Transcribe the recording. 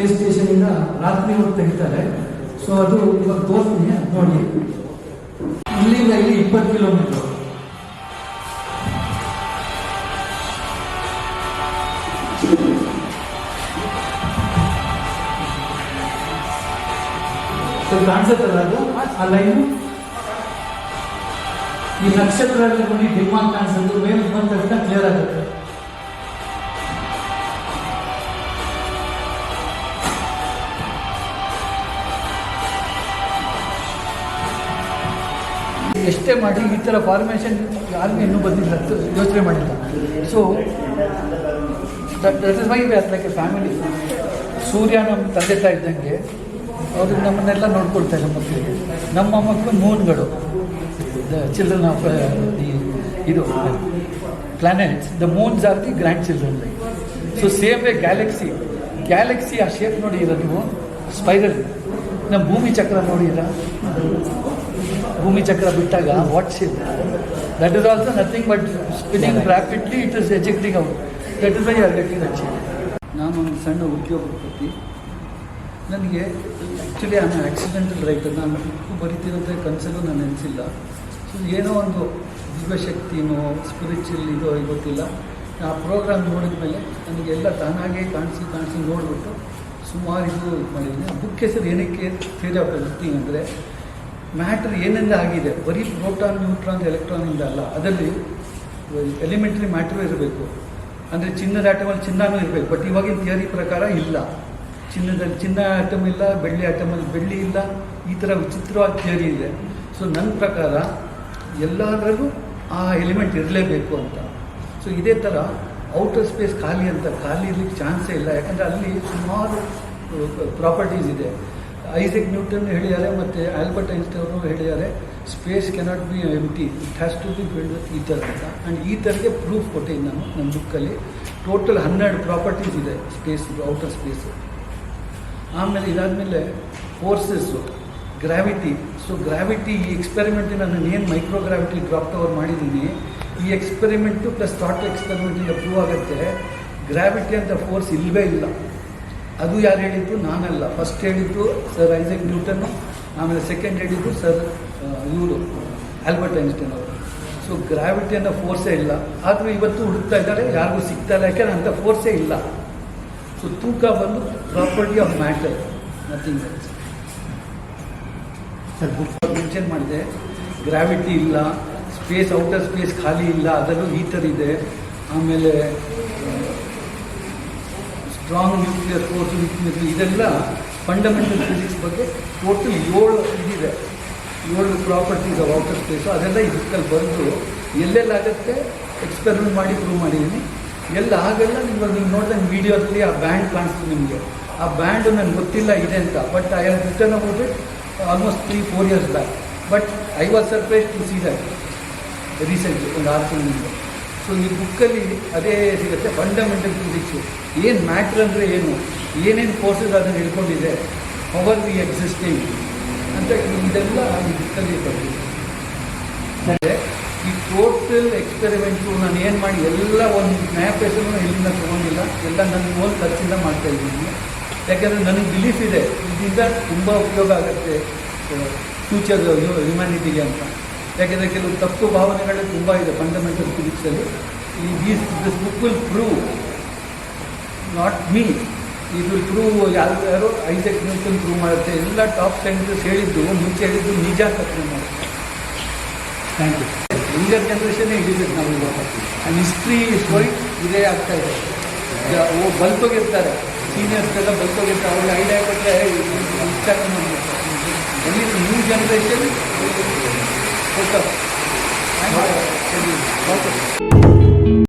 Space station ಇಂದ ರಾತ್ರಿ ಹೊತ್ತು ತೆಗಿತಾರೆ ಸೊ ಅದು ಇವಾಗ ತೋರಿಸ್ತೀನಿ ನೋಡಿ. ಇಲ್ಲಿಂದ ಇಲ್ಲಿ ಇಪ್ಪತ್ತು ಕಿಲೋಮೀಟರ್ ಕಾಣಿಸುತ್ತಲ್ಲ ಅದು? ಆ ಲೈನ್ ಈ ನಕ್ಷತ್ರದಲ್ಲಿ ನೋಡಿ ಡಿಮಾಂಡ್ ಕಾಣಿಸೋದು ಮೇಲೆ ಬಂದ ತಕ್ಷಣ ಕ್ಲಿಯರ್ ಆಗುತ್ತೆ. ಎಷ್ಟೇ ಮಾಡಿ ಈ ಥರ ಫಾರ್ಮೇಷನ್ ಯಾರಿಗೂ ಇನ್ನೂ ಬಂದಿಲ್ಲ ಯೋಚನೆ ಮಾಡಿಲ್ಲ. So that is my like a family Surya ನಮ್ಮ ತಂದೆ ತಾಯಿ ಇದ್ದಂಗೆ, ಅವರು ನಮ್ಮನ್ನೆಲ್ಲ ನೋಡ್ಕೊಳ್ತಾರೆ ಮಕ್ಕಳಿಗೆ. ನಮ್ಮ ಮಕ್ಕಳು ಮೂನ್ಗಳು ದ ಚಿಲ್ಡ್ರನ್ ಆಫ್ ದಿ ಇದು planets the moons are the grand children like so same way galaxy galaxy ಆ ಶೇಪ್ ನೋಡಿರ ನೀವು? ಸ್ಪೈರಲ್ ನಮ್ಮ ಭೂಮಿ ಚಕ್ರ ನೋಡಿರ ಭೂಮಿ ಚಕ್ರ ಬಿಟ್ಟಾಗ what's it that is also nothing but spinning rapidly it is ejecting out that is why are getting achieve ನಾನು ಒಂದು ಸಣ್ಣ ಉದ್ಯೋಗಪತಿ ನನಗೆ ಆ್ಯಕ್ಚುಲಿ ನಾನು ಆಕ್ಸಿಡೆಂಟಲ್ ರೈಟರ್ ನಾನು ಬುಕ್ಕು ಬರಿತಿರೋದೇ ಕನಸಲ್ಲೂ ನಾನು ನೆನೆಸಿಲ್ಲ. ಸೊ ಏನೋ ಒಂದು ದಿವ್ಯಶಕ್ತಿನೋ ಸ್ಪಿರಿಚುವಲ್ ಇದೋ ಗೊತ್ತಿಲ್ಲ. ಆ ಪ್ರೋಗ್ರಾಮ್ ನೋಡಿದ ಮೇಲೆ ನನಗೆಲ್ಲ ತಾನಾಗೇ ಕಾಣಿಸಿ ಕಾಣಿಸಿ ನೋಡಿಬಿಟ್ಟು ಸುಮಾರು ಇದು ಇದು ಮಾಡಿದ್ದೀನಿ ಬುಕ್ ಹೆಸರು ಏನಕ್ಕೆ ಥಿಯರಿ ಆಫ್ ಎವ್ರಿಥಿಂಗ್ ಅಂದರೆ ಮ್ಯಾಟ್ರ್ ಏನೆಲ್ಲ ಆಗಿದೆ? ಬರೀ ಪ್ರೋಟಾನ್, ನ್ಯೂಟ್ರಾನ್ ಎಲೆಕ್ಟ್ರಾನಿಂದ ಅಲ್ಲ, ಅದರಲ್ಲಿ ಎಲಿಮೆಂಟ್ರಿ ಮ್ಯಾಟ್ರೂ ಇರಬೇಕು. ಅಂದರೆ ಚಿನ್ನದ ಆಟಮಲ್ಲಿ ಚಿನ್ನನೂ ಇರಬೇಕು ಬಟ್ ಇವಾಗಿನ ಥಿಯರಿ ಪ್ರಕಾರ ಇಲ್ಲ. ಚಿನ್ನದಲ್ಲಿ ಚಿನ್ನ ಆಟಮ್ ಇಲ್ಲ, ಬೆಳ್ಳಿ ಆಟಮಲ್ಲಿ ಬೆಳ್ಳಿ ಇಲ್ಲ, ಈ ಥರ ವಿಚಿತ್ರವಾದ ಥಿಯರಿ ಇದೆ. ಸೊ ನನ್ನ ಪ್ರಕಾರ ಎಲ್ಲದರಲ್ಲೂ ಆ ಎಲಿಮೆಂಟ್ ಇರಲೇಬೇಕು ಅಂತ. ಸೊ ಇದೇ ಥರ ಔಟರ್ ಸ್ಪೇಸ್ ಖಾಲಿ ಅಂತ, ಖಾಲಿ ಇರಲಿಕ್ಕೆ ಚಾನ್ಸೇ ಇಲ್ಲ. ಯಾಕಂದರೆ ಅಲ್ಲಿ ಸುಮಾರು ಪ್ರಾಪರ್ಟೀಸ್ ಇದೆ. ಐಸೆಕ್ ನ್ಯೂಟನ್ ಹೇಳಿದ್ದಾರೆ ಮತ್ತು ಆಲ್ಬರ್ಟ್ ಐನ್ಸ್ಟೈನ್ ಹೇಳಿದ್ದಾರೆ space cannot be empty it has to be filled with ether ಅಂತ. ಆ್ಯಂಡ್ ಈಥರ್ಗೆ ಪ್ರೂಫ್ ಕೊಟ್ಟಿದ್ದೀನಿ ನಾನು ನನ್ನ ಬುಕ್ಕಲ್ಲಿ ಟೋಟಲ್ ಹನ್ನೆರಡು ಪ್ರಾಪರ್ಟೀಸ್ ಇದೆ ಸ್ಪೇಸ್ ಔಟರ್ ಸ್ಪೇಸ್ ಆಮೇಲೆ ಇದಾದಮೇಲೆ ಫೋರ್ಸಸ್ಸು ಗ್ರಾವಿಟಿ ಸೊ ಗ್ರಾವಿಟಿ ಈ ಎಕ್ಸ್ಪೆರಿಮೆಂಟ್ ನಾನು ಏನು ಮೈಕ್ರೋ ಗ್ರಾವಿಟಿ ಡ್ರಾಪ್ ಟವರ್ ಮಾಡಿದ್ದೀನಿ, ಈ ಎಕ್ಸ್ಪೆರಿಮೆಂಟು ಪ್ಲಸ್ ಥಾಟ್ ಎಕ್ಸ್ಪೆರಿಮೆಂಟಿಂದ ಪ್ರೂವ್ ಆಗುತ್ತೆ. ಗ್ರಾವಿಟಿ ಅಂತ ಫೋರ್ಸ್ ಇಲ್ಲವೇ ಇಲ್ಲ. ಅದು ಯಾರು ಹೇಳಿದ್ದು? ನಾನಲ್ಲ. ಫಸ್ಟ್ ಹೇಳಿದ್ದು ಸರ್ ಐಸಕ್ ನ್ಯೂಟನ್ ಆಮೇಲೆ ಸೆಕೆಂಡ್ ಹೇಳಿದ್ದು ಸರ್ ಇವರು ಆಲ್ಬರ್ಟ್ ಐನ್ಸ್ಟೈನ್ ಅವರು. ಸೊ ಗ್ರಾವಿಟಿ ಅನ್ನೋ ಫೋರ್ಸೇ ಇಲ್ಲ. ಆದರೂ ಇವತ್ತು ಹುಡುಕ್ತಾ ಇದ್ದಾರೆ. ಯಾರಿಗೂ ಸಿಗ್ತಾ ಇಲ್ಲ. ಯಾಕೆಂದ್ರೆ ಅಂಥ ಫೋರ್ಸೇ ಇಲ್ಲ. ಸೊ ತೂಕ ಬಂದು property of matter nothing sir book mention ಮಾಡಿದೆ. ಗ್ರಾವಿಟಿ ಇಲ್ಲ. ಸ್ಪೇಸ್ ಔಟರ್ ಸ್ಪೇಸ್ ಖಾಲಿ ಇಲ್ಲ. ಅದರಲ್ಲೂ ಹೀಟರ್ ಇದೆ. ಆಮೇಲೆ ಸ್ಟ್ರಾಂಗ್ ನ್ಯೂಕ್ಲಿಯರ್, ಫೋರ್ಸ್, ನ್ಯೂಕ್ಲಿಯರ್ ಇದೆಲ್ಲ ಫಂಡಮೆಂಟಲ್ ಫಿಸಿಕ್ಸ್ ಬಗ್ಗೆ ಟೋಟಲ್ ಏಳು ಇದಿದೆ. ಏಳು ಪ್ರಾಪರ್ಟೀಸ್ ಆಫ್ ಔಟರ್ ಸ್ಪೇಸು ಅದೆಲ್ಲ ಈ ಬುಕ್ಕಲ್ಲಿ ಬಂದು ಎಲ್ಲೆಲ್ಲಾಗತ್ತೆ? ಎಕ್ಸ್ಪೆರಿಮೆಂಟ್ ಮಾಡಿ ಪ್ರೂವ್ ಮಾಡಿದ್ದೀನಿ ಎಲ್ಲ ಆಗಲ್ಲ ನಿಮ್ಗೆ ನೀವು ನೋಡಿದಂಗೆ ವೀಡಿಯೋದಲ್ಲಿ ಆ ಬ್ಯಾಂಡ್ ಕಾಣಿಸ್ತು ನಿಮಗೆ. ಆ ಬ್ಯಾಂಡು ನನಗೆ ಗೊತ್ತಿಲ್ಲ, ಇದೆ ಅಂತ. But I have return about almost three four years back but I was surprise to see that recently ಒಂದು ಆರು ತಿಂಗಳಿಂದ. ಸೊ ಈ ಬುಕ್ಕಲ್ಲಿ ಅದೇ ಸಿಗುತ್ತೆ ಫಂಡಮೆಂಟಲ್ ಫಿಸಿಕ್ಸು ಏನು ಮ್ಯಾಟ್ರ್ ಅಂದರೆ ಏನು? ಏನೇನು ಫೋರ್ಸಸ್ ಅದನ್ನು ಹಿಡ್ಕೊಂಡಿದೆ? ಪವರ್ ವಿ ಎಕ್ಸಿಸ್ಟಿಂಗ್ ಅಂತ ಇದೆಲ್ಲ ಈ ಬುಕ್ಕಲ್ಲಿ ಬಂದಿದೆ. ಅಂದರೆ ಈ ಟೋಟಲ್ ಎಕ್ಸ್ಪೆರಿಮೆಂಟು ನಾನು ಏನು ಮಾಡಿ ಎಲ್ಲ ಒಂದು ಮ್ಯಾಪ್ ಹೆಸರು ಎಲ್ಲಿಂದ ತೊಗೊಂಡಿಲ್ಲ. ಎಲ್ಲ ನನ್ನ ಓನ್ ಖರ್ಚಿಂದ ಮಾಡ್ತಾ ಇದ್ದೀನಿ. ಯಾಕೆಂದರೆ ನನಗೆ ಬಿಲೀಫ್ ಇದೆ. ಇದರಿಂದ ತುಂಬ ಉಪಯೋಗ ಆಗುತ್ತೆ ಫ್ಯೂಚರ್ ಹ್ಯುಮ್ಯಾನಿಟಿಗೆ ಅಂತ. ಯಾಕೆಂದರೆ ಕೆಲವು ತಪ್ಪು ಭಾವನೆಗಳು ತುಂಬ ಇದೆ ಫಂಡಮೆಂಟಲ್ ಫಿಸಿಕ್ಸಲ್ಲಿ ಈ these this book will prove not me ಇದು ಪ್ರೂವ್ ಯಾರು ಯಾರು ಐಸೆಕ್ ನ್ಯೂಟನ್ ಪ್ರೂವ್ ಮಾಡುತ್ತೆ. ಎಲ್ಲ ಟಾಪ್ ಸೈಂಟಿಸ್ಟ್ ಹೇಳಿದ್ದು, ಮುಂಚೆ ಹೇಳಿದ್ದು ನಿಜ ಪ್ರೂವ್ ಮಾಡುತ್ತೆ. ಥ್ಯಾಂಕ್ ಯು ಯಂಗರ್ ಜನ್ರೇಷನ್ನೇ ಹಿಡಿಬೇಕು ನಾವು ಆ್ಯಂಡ್ ಹಿಸ್ಟ್ರಿ ಸ್ಟೋರಿ ಇದೇ ಆಗ್ತಾ ಇದೆ. ಈಗ ಓ, ಬಲ್ತೋಗಿರ್ತಾರೆ. ಸೀನಿಯರ್ಸ್ಗೆಲ್ಲ ಬಲ್ತೋಗಿರ್ತಾರೆ. ಅವ್ರಿಗೆ ಐಡಿಯಾ ಕೊಟ್ಟರೆ ಇಷ್ಟ ಎಲ್ಲಿ ನ್ಯೂ ಜನ್ರೇಷನ್ ఓకే